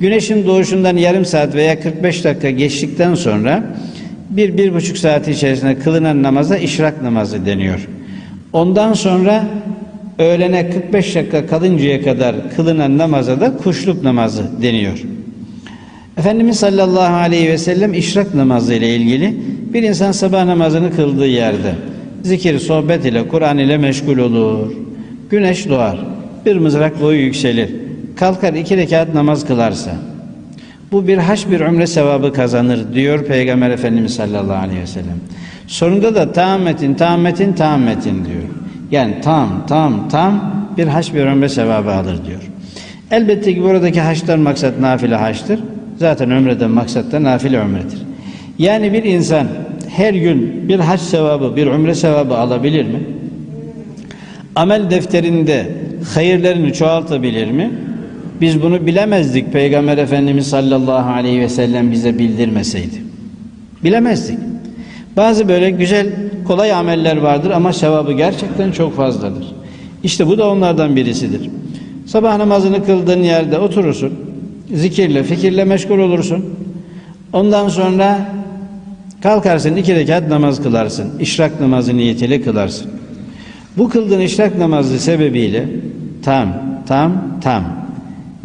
Güneşin doğuşundan yarım saat veya 45 dakika geçtikten sonra bir, bir buçuk saat içerisinde kılınan namaza işrak namazı deniyor. Ondan sonra öğlene 45 dakika kalıncaya kadar kılınan namaza da kuşluk namazı deniyor. Efendimiz sallallahu aleyhi ve sellem işrak namazı ile ilgili bir insan sabah namazını kıldığı yerde zikir, sohbet ile, Kur'an ile meşgul olur. Güneş doğar, bir mızrak boyu yükselir. Kalkar iki rekat namaz kılarsa bu bir haç bir umre sevabı kazanır diyor Peygamber Efendimiz sallallahu aleyhi ve sellem. Sonunda da tammetin, tammetin, tammetin diyor. Yani tam, tam, tam bir haç bir umre sevabı alır diyor. Elbette ki buradaki haçtan maksat nafile haçtır. Zaten ömreden maksat da nafile ömredir. Yani bir insan her gün bir haç sevabı, bir umre sevabı alabilir mi? Amel defterinde hayırlarını çoğaltabilir mi? Biz bunu bilemezdik Peygamber Efendimiz sallallahu aleyhi ve sellem bize bildirmeseydi. Bilemezdik. Bazı böyle güzel, kolay ameller vardır ama sevabı gerçekten çok fazladır. İşte bu da onlardan birisidir. Sabah namazını kıldığın yerde oturursun. Zikirle, fikirle meşgul olursun. Ondan sonra kalkarsın iki rekat namaz kılarsın. İşrak namazı niyetiyle kılarsın. Bu kıldığın işrak namazı sebebiyle tam, tam, tam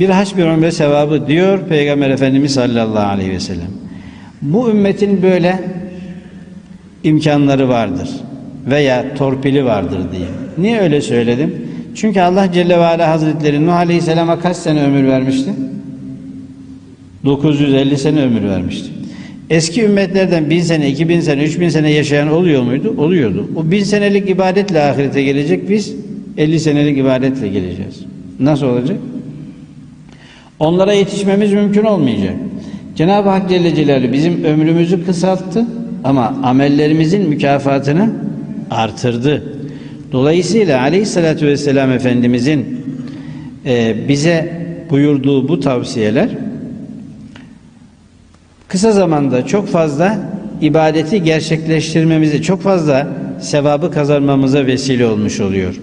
bir haç bir ömre sevabı diyor Peygamber Efendimiz sallallahu aleyhi ve sellem. Bu ümmetin böyle imkanları vardır veya torpili vardır diye. Niye öyle söyledim? Çünkü Allah Celle ve Ala Hazretleri Nuh Aleyhisselam'a kaç sene ömür vermişti? 950 sene ömür vermişti. Eski ümmetlerden bin sene, iki bin sene, üç bin sene yaşayan oluyor muydu? Oluyordu. O bin senelik ibadetle ahirete gelecek, biz 50 senelik ibadetle geleceğiz. Nasıl olacak? Onlara yetişmemiz mümkün olmayacak. Cenab-ı Hak Celle Celaluhu bizim ömrümüzü kısalttı ama amellerimizin mükafatını artırdı. Dolayısıyla Aleyhisselatü Vesselam Efendimizin e, bize buyurduğu bu tavsiyeler kısa zamanda çok fazla ibadeti gerçekleştirmemizi, çok fazla sevabı kazanmamıza vesile olmuş oluyor.